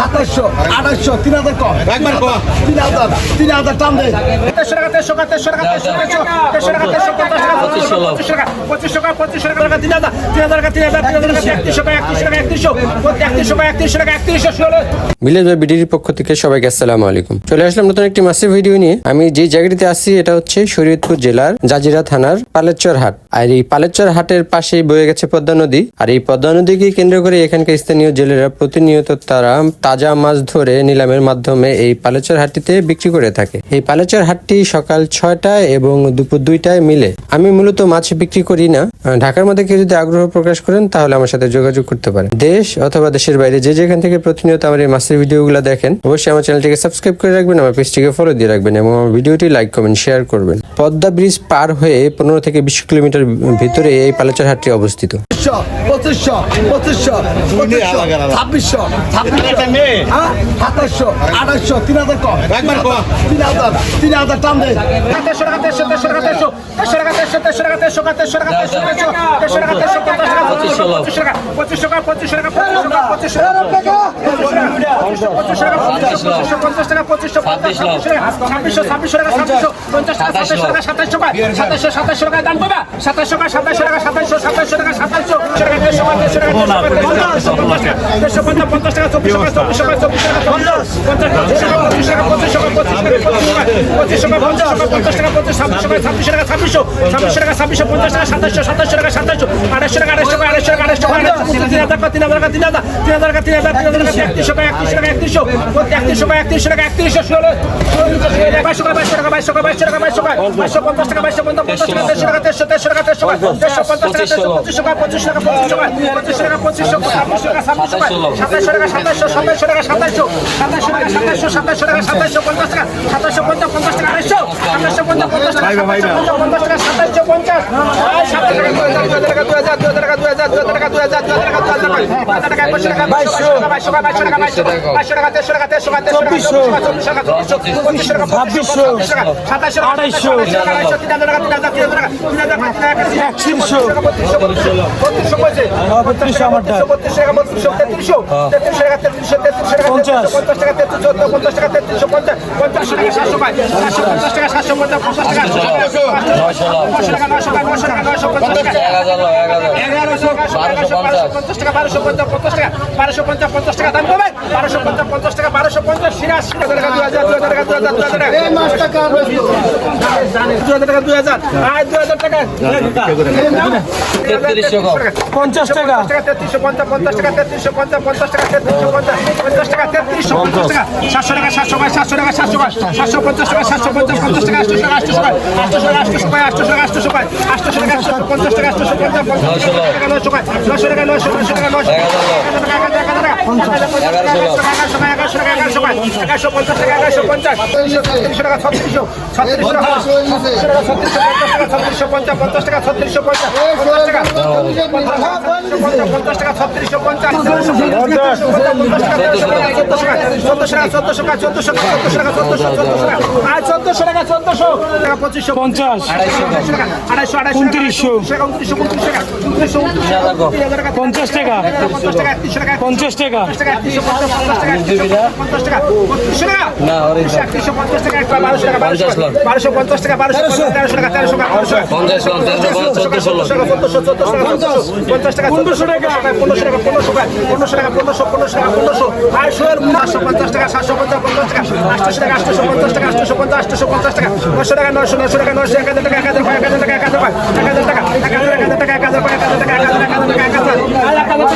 সাতাশশো আঠাশশো তিন হাজার কম। একবার কম। তিন হাজার তিন হাজার টান দেয় তেরোশো টাকা তেরোশো টাকা তেরোশো টাকা তেরোশো তেরোশো টাকা তেরোশো টাকা পঁচিশশো টাকা পঁচিশশো টাকা পঁচিশশো টাকা তিন হাজার তিন হাজার টাকা তিন হাজার তিন হাজার টাকা একত্রিশশো টাকা একত্রিশশো টাকা একত্রিশশো একত্রিশশো টাকা একত্রিশশো টাকা একত্রিশশো ষোলো ভিলেজ বিডির পক্ষ থেকে সবাইকে আসসালামু আলাইকুম। চলে আসলাম নতুন একটি মাসের ভিডিও নিয়ে। আমি যে জায়গাটিতে আসছি এটা হচ্ছে শরীয়তপুর জেলার জাজিরা থানার পালেচর হাট। আর এই পালেচর হাটের পাশেই বয়ে গেছে পদ্মা নদী। আর এই পদ্মা নদীকে কেন্দ্র করে এখানকার স্থানীয় জেলেরা প্রতিনিয়ত তারা তাজা মাছ ধরে নিলামের মাধ্যমে এই পালেচর হাটটিতে বিক্রি করে থাকে। এই পালেচর হাটটি সকাল ছয়টায় এবং দুপুর দুইটায় মিলে। আমি মূলত মাছ বিক্রি করি না। ঢাকার মধ্যে কেউ যদি আগ্রহ প্রকাশ করেন, তাহলে আমার সাথে যোগাযোগ করতে পারেন। দেশ অথবা দেশের বাইরে যে যেখান থেকে প্রতিনিয়ত আমার এই মাছের ভিডিওগুলো দেখেন, অবশ্যই আমার চ্যানেলটিকে সাবস্ক্রাইব করে রাখবেন, আমার পেজটিকে ফলো দিয়ে রাখবেন এবং আমার ভিডিওটি লাইক কমেন্ট শেয়ার করবেন। পদ্মা ব্রিজ পার হয়ে পনেরো থেকে বিশ কিলোমিটার ভিতরে এই পালেচর হাটটি অবস্থিত। ছাব্বিশশো। সাতাশশো আঠাশশো তিন হাজার কম একবার কম। তিন হাজার তিন হাজার টান দেয় তেরোশো টাকা তেরোশো তেরোশো টাকা তেরোশো তেরোশো টাকা তেরোশো তেরোশো টাকা তেরোশো টাকা তেরোশো টাকা তেরোশো তেরোশো টাকা তেরোশো টাকা পঁচিশশো টাকা পঁচিশশো টাকা পঁচিশশো টাকা পঁচিশশো টাকা পঁচিশশো টাকা পঁচিশশো পঞ্চাশ টাকা পঁচিশশো পঞ্চাশ ছাব্বিশশো ছাব্বিশশো টাকা ছাব্বিশশো পঞ্চাশ টাকা সাতাশশো টাকা সাতাশশো টাকা সাতাশশো সাতাশশো টাকা দাম পাবা সাতাশশো টাকা সাতাশশো টাকা সাতাশশো সাতাশশো টাকা সাতাশশো টাকা দেড়শো টাকা দেড়শো টাকা পঞ্চাশ টাকা দেড়শো পঞ্চাশ পঞ্চাশ টাকা পঁচিশ টাকা পঁচিশ টাকা পঁচিশ টাকা পঁচিশ টাকা সাতাশশো টাকা সাতাশশো টাকা সাতাশশো টাকা সাতাশশো টাকা সাতাশশো সাতাশশো টাকা সাতাশশো সাতাশশো টাকা সাতাশশো পঞ্চাশ টাকা সাতাশশো পঞ্চাশ পঞ্চাশ টাকা আড়াইশো সাতাশশো পঞ্চাশ পঞ্চাশ টাকা সাতাশশো পঞ্চাশ টাকা সাতাশশো পঞ্চাশ সাতাশ তেত্রিশশো তেত্রিশশো পঞ্চাশ পঞ্চাশ টাকা তেত্রিশ চোদ্দ পঞ্চাশ টাকা তেত্রিশশো পঞ্চাশ পঞ্চাশশো টাকা সাতশো পাঁচ সাতশো পঞ্চাশ টাকা সাতশো পঞ্চাশ পঞ্চাশ টাকা নশো টাকা নশো টাকা নশো টাকা নশো পঞ্চাশ টাকা এগারোশো পঞ্চাশ টাকা বারোশো পঞ্চাশ পঞ্চাশ টাকা বারোশো পঞ্চাশ পঞ্চাশ টাকা দাম বারোশো পঞ্চাশ পঞ্চাশ টাকা বারোশো পঞ্চাশ সিরাশি টাকা দুই হাজার দুই হাজার টাকা দুই হাজার দুই হাজার টাকা দুই হাজার টাকা দুই হাজার আয় দুই হাজার টাকা পঞ্চাশ টাকা তেত্রিশশো পঞ্চাশ পঞ্চাশ টাকা তেত্রিশশো পঞ্চাশ পঞ্চাশ টাকা তেত্রিশশো পঞ্চাশ পঞ্চাশ টাকা তেত্রিশশো পঞ্চাশ টাকা সাতশো টাকা সাতশো পাঁচ সাতশো টাকা সাতশো পাঁচ সাতশো পঞ্চাশ টাকা সাতশো পঞ্চাশ পঞ্চাশ টাকা আটশো টাকা আটশো টাকা আটশো টাকা আটশো টাকা আটশো টাকা আটশো টাকা আটশো টাকা পঞ্চাশ টাকা আটশো পঞ্চাশ পঞ্চাশ টাকা নশো টাকা নশো টাকা নশো নশো টাকা নশো টাকা টাকা টাকা টাকা ছত্রিশশো পঞ্চাশ পঞ্চাশ টাকা চোদ্দশো টাকা চোদ্দশো টাকা চোদ্দশো টাকা চোদ্দশো টাকা চোদ্দশো টাকা চোদ্দশো টাকা চোদ্দশো টাকা পঁচিশশো পঞ্চাশ আড়াইশো আড়াইশো উনত্রিশশো উনত্রিশশো উনত্রিশশো উনত্রিশশো পঞ্চাশ টাকা পঞ্চাশ টাকা বারোশো পঞ্চাশ টাকা বারোশো তেরোশো টাকা তেরোশো টাকা পঞ্চাশ টাকা পনেরোশো টাকা পনেরোশো টাকা পনেরোশো টাকা পনেরোশো টাকা পনেরোশো পনেরোশো টাকা পনেরোশো আটশো সাতশো পঞ্চাশ টাকা সাতশো পঞ্চাশ পঞ্চাশ টাকা আটশো টাকা আটশো পঞ্চাশ টাকা আটশো পঞ্চাশ নশো পঞ্চাশ টাকা নশো টাকা নশো নশো টাকা নশো এক হাজার টাকা এক হাজার এক টাকা এক হাজার টাকা এক হাজার টাকা এক হাজার টাকা এক হাজার টাকা এক হাজার টাকা এক হাজার টাকা এক হাজার টাকা এক হাজার টাকা